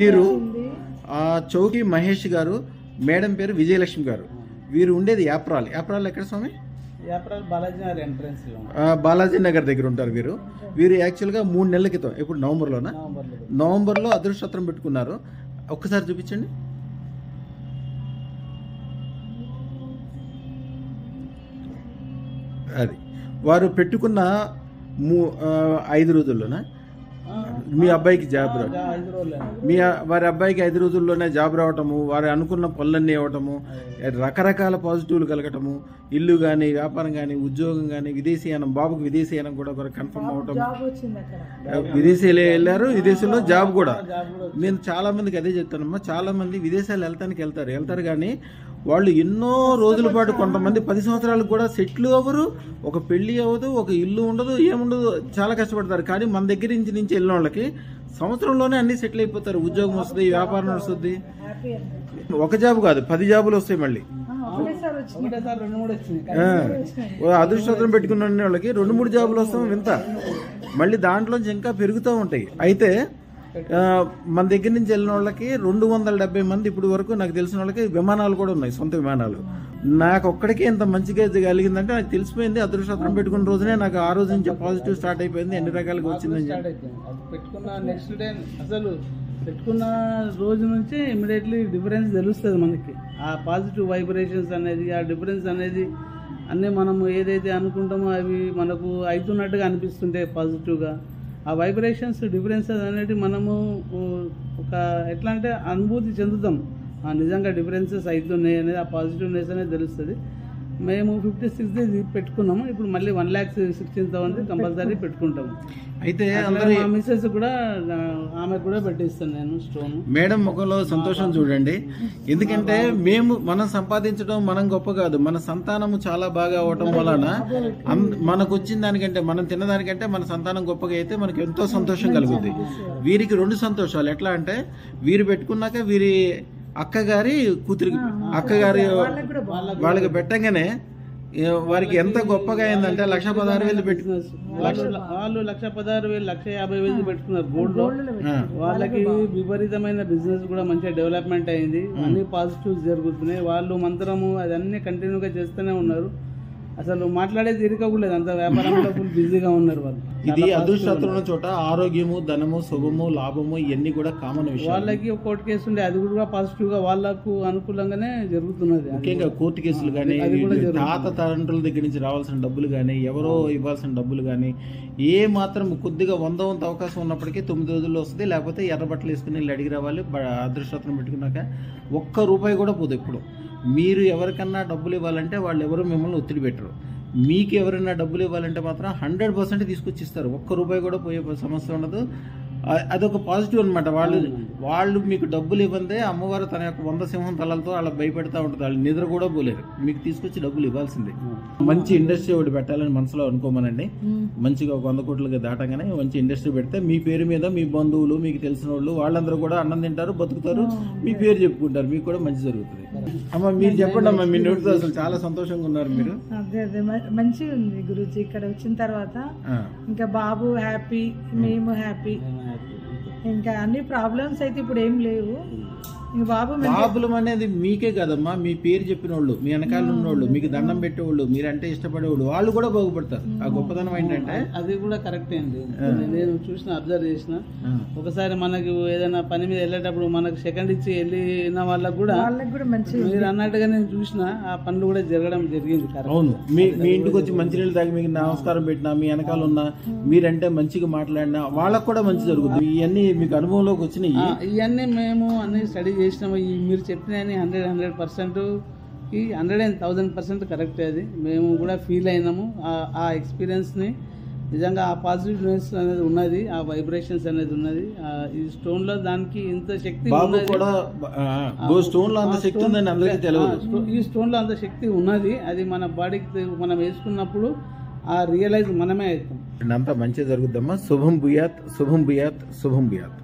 వీరు ఆ చౌకి మహేష్ గారు మేడం పేరు విజయలక్ష్మి గారు. వీరు ఉండేది యాప్రాల్. యాప్రాల్ ఎక్కడ స్వామి? బాలాజీ నగర్ ఎంట్రన్స్లో ఆ, బాలాజీ నగర్ దగ్గర ఉంటారు వీరు. వీరు యాక్చువల్గా మూడు నెలల క్రితం ఇప్పుడు నవంబర్లోనా? నవంబర్లో అదృష్టత్రం పెట్టుకున్నారు. ఒక్కసారి చూపించండి. అది. వారు పెట్టుకున్న మూ ఐదు రోజుల్లోనా? మీ అబ్బాయికి జాబ్ మీ వారి అబ్బాయికి ఐదు రోజుల్లోనే జాబ్ రావటము వారు అనుకున్న పనులన్నీ ఇవ్వటము రకరకాల పాజిటివ్లు కలగటము ఇల్లు కానీ వ్యాపారం కానీ ఉద్యోగం కానీ విదేశీయానం బాబుకి విదేశీయానం కూడా కూడా కన్ఫర్మ్ అవటం విదేశీలు వెళ్ళారు విదేశంలో జాబ్ కూడా. నేను చాలా మందికి అదే చెప్తానమ్మా చాలా మంది విదేశాలు వెళ్తానికి వెళ్తారు. వెళ్తారు కానీ వాళ్ళు ఎన్నో రోజుల పాటు కొంతమంది పది సంవత్సరాలకు కూడా సెటిల్ అవ్వరు ఒక పెళ్ళి అవ్వదు ఒక ఇల్లు ఉండదు ఏముండదు చాలా కష్టపడతారు. కానీ మన దగ్గర నుంచి నుంచి వెళ్ళిన వాళ్ళకి సంవత్సరంలోనే అన్ని సెటిల్ అయిపోతారు. ఉద్యోగం వస్తుంది వ్యాపారం వస్తుంది. ఒక జాబ్ కాదు పది జాబులు వస్తాయి మళ్ళీ. అదృష్టం పెట్టుకున్న వాళ్ళకి రెండు మూడు జాబులు వస్తాం వింత. మళ్ళీ దాంట్లోంచి ఇంకా పెరుగుతూ ఉంటాయి. అయితే మన దగ్గర నుంచి వెళ్ళిన వాళ్ళకి రెండు వందల డెబ్బై మంది ఇప్పుడు వరకు నాకు తెలిసిన వాళ్ళకి విమానాలు కూడా ఉన్నాయి సొంత విమానాలు. నాకు ఒక్కడికే ఇంత మంచిగా కలిగిందంటే నాకు తెలిసిపోయింది అదృష్టం పెట్టుకున్న రోజునే నాకు ఆ రోజు నుంచి పాజిటివ్ స్టార్ట్ అయిపోయింది ఎన్ని రకాలుగా వచ్చిందని అది పెట్టుకున్న నెక్స్ట్ డే అసలు పెట్టుకున్న రోజు నుంచి ఇమీడియట్లీ డిఫరెన్స్ తెలుస్తుంది మనకి. ఆ పాజిటివ్ వైబ్రేషన్స్ అనేది ఆ డిఫరెన్స్ అనేది అన్నీ మనము ఏదైతే అనుకుంటామో అవి మనకు అవుతున్నట్టుగా అనిపిస్తుంటాయి పాజిటివ్గా ఆ వైబ్రేషన్స్ డిఫరెన్సెస్ అనేది మనము ఒక ఎట్లా అంటే అనుభూతి చెందుతాం. ఆ నిజంగా డిఫరెన్సెస్ అవుతున్నాయి అనేది ఆ పాజిటివ్నెస్ అనేది తెలుస్తుంది. మేము ఫిఫ్టీ సిక్స్ పెట్టుకున్నాము. ఇప్పుడు మళ్ళీ one lakh sixteen thousand compulsory పెట్టుకుంటాము. అయితే మా మిస్సెస్ కూడా ఆమె కూడా పెట్టిస్తాను నేను స్టోన్. మేడం ముఖంలో సంతోషం చూడండి. ఎందుకంటే మేము మనం సంపాదించడం మనం గొప్ప కాదు. మన సంతానము చాలా బాగా అవటం వలన మనకు వచ్చిన దానికంటే మనం తిన్నదానికంటే మన సంతానం గొప్పగా అయితే మనకి ఎంతో సంతోషం కలుగుద్ది. వీరికి రెండు సంతోషాలు. ఎట్లా అంటే వీరు పెట్టుకున్నాక వీరి అక్కగారి కూతురికి అక్కగారి వాళ్ళకి పెట్టంగానే వారికి ఎంత గొప్పగా అయిందంటే లక్ష పదహారు వేలు పెట్టు వాళ్ళు వాళ్ళు లక్ష పదహారు వేలు లక్ష యాభై వేలు పెట్టుకున్నారు గోల్డ్లో. వాళ్ళకి విపరీతమైన బిజినెస్ కూడా మంచిగా డెవలప్మెంట్ అయింది. అన్ని పాజిటివ్స్ జరుగుతున్నాయి. వాళ్ళు మంత్రము అదన్నీ కంటిన్యూగా చేస్తూనే ఉన్నారు. అసలు మాట్లాడే తీరిక కూడా లేదు అంత వ్యాపారంలో ఫుల్ బిజీగా ఉన్నారు వాళ్ళు. ఇది అదృష్టం చోట ఆరోగ్యము ధనము శుభము లాభము ఇవన్నీ కూడా కామన్ విషయం వాళ్ళకి కోర్టు కేసు ఉండే అది కూడా పాజిటివ్గా వాళ్ళకు అనుకూలంగానే జరుగుతున్నది. ముఖ్యంగా కోర్టు కేసులు కానీ. తాత తండ్రుల దగ్గర నుంచి రావాల్సిన డబ్బులు కానీ ఎవరో ఇవ్వాల్సిన డబ్బులు కానీ ఏ మాత్రం కొద్దిగా వంద వంత అవకాశం ఉన్నప్పటికీ తొమ్మిది రోజుల్లో వస్తుంది లేకపోతే ఎర్ర బట్టలు వేసుకుని వెళ్ళి అడిగి రావాలి బ- అదృష్టం పెట్టుకున్నాక ఒక్క రూపాయి కూడా పోదు ఎప్పుడు. మీరు ఎవరికన్నా డబ్బులు ఇవ్వాలంటే వాళ్ళు ఎవరు మిమ్మల్ని ఒత్తిడి పెట్టరు. మీకు ఎవరైనా డబ్బులు ఇవ్వాలంటే మాత్రం హండ్రెడ్ పర్సెంట్ తీసుకొచ్చి ఇస్తారు ఒక్క రూపాయి కూడా పోయే సమస్య ఉండదు. అదొక పాజిటివ్ అన్నమాట. వాళ్ళు వాళ్ళు మీకు డబ్బులు ఇవ్వందే అమ్మవారు తన యొక్క వంద సింహం తలలతో వాళ్ళ భయపెడతా ఉంటుంది వాళ్ళు నిద్ర కూడా పోలేరు. మీకు తీసుకొచ్చి డబ్బులు ఇవ్వాల్సిందే. మంచి ఇండస్ట్రీ ఒకటి పెట్టాలని మనసులో అనుకోమనండి. మంచిగా ఒక వంద కోట్లకి దాటంగానే మంచి ఇండస్ట్రీ పెడితే మీ పేరు మీద మీ బంధువులు మీకు తెలిసిన వాళ్ళు వాళ్ళందరూ కూడా అన్నం తింటారు బతుకుతారు. మీ పేరు చెప్పుకుంటారు. మీకు కూడా మంచి జరుగుతుంది. అమ్మ మీరు చెప్పండి అమ్మా మీ నోటితో అసలు చాలా సంతోషంగా ఉన్నారు మీరు. అదే అదే. మంచిగా ఉంది గురూజీ. ఇక్కడ వచ్చిన తర్వాత ఇంకా బాబు హ్యాపీ. మేము హ్యాపీ. ఇంకా అన్ని ప్రాబ్లమ్స్ అయితే ఇప్పుడు ఏం లేవు. బాబు మంచి- ప్రాబ్లం అనేది మీకే కదమ్మా. మీ పేరు చెప్పిన వాళ్ళు మీ వెనకాల ఉన్నోళ్ళు మీకు దండం పెట్టేవాళ్ళు మీరంటే ఇష్టపడేవాళ్ళు వాళ్ళు కూడా బాగుపడతారు. ఆ గొప్పతనం ఏంటంటే? అది కూడా కరెక్టే అండి. నేను చూసిన అబ్జర్వ్ చేసిన. ఒకసారి మనకు ఏదైనా పని మీద వెళ్ళేటప్పుడు మనకు సెకండ్ ఇచ్చి వెళ్ళిన వాళ్ళకు కూడా వాళ్ళకి కూడా మంచి మీరు అన్నట్టుగా నేను చూసిన ఆ పనులు కూడా జరగడం జరిగింది అవును. మీ మీ ఇంటికి వచ్చి మంచినీళ్ళు తాగి మీకు నమస్కారం పెట్టినా మీ వెనకాల ఉన్న మీరంటే మంచిగా మాట్లాడినా వాళ్ళకు కూడా మంచి జరుగుతుంది ఇవన్నీ మీకు అనుభవంలోకి వచ్చినాయి? ఇవన్నీ మేము అన్ని స్టడీ చేసినాము. ఈ మీరు చెప్పిన హండ్రెడ్ హండ్రెడ్ పర్సెంట్ ఈ hundred and thousand percent correct అది. మేము కూడా ఫీల్ అయినాము. ఆ- ఎక్స్పీరియన్స్ని నిజంగా ఆ పాజిటివ్నెస్ అనేది ఉన్నది ఆ వైబ్రేషన్స్ అనేది ఉన్నది. ఆ ఈ స్టోన్లో దానికి ఇంత శక్తి కూడా స్టోన్లో అంత శక్తి ఉందని అందరికీ ఆ తెలియదు. స్టో- ఈ స్టోన్లో అంత శక్తి ఉన్నది. అది మన బాడీకి మనం వేసుకున్నప్పుడు ఆ రియలైజ్ మనమే అవుతాం అంతా మంచి జరుగుద్దమ్మా శుభం భూయాత్ శుభం భూయాత్ శుభం భూయాత్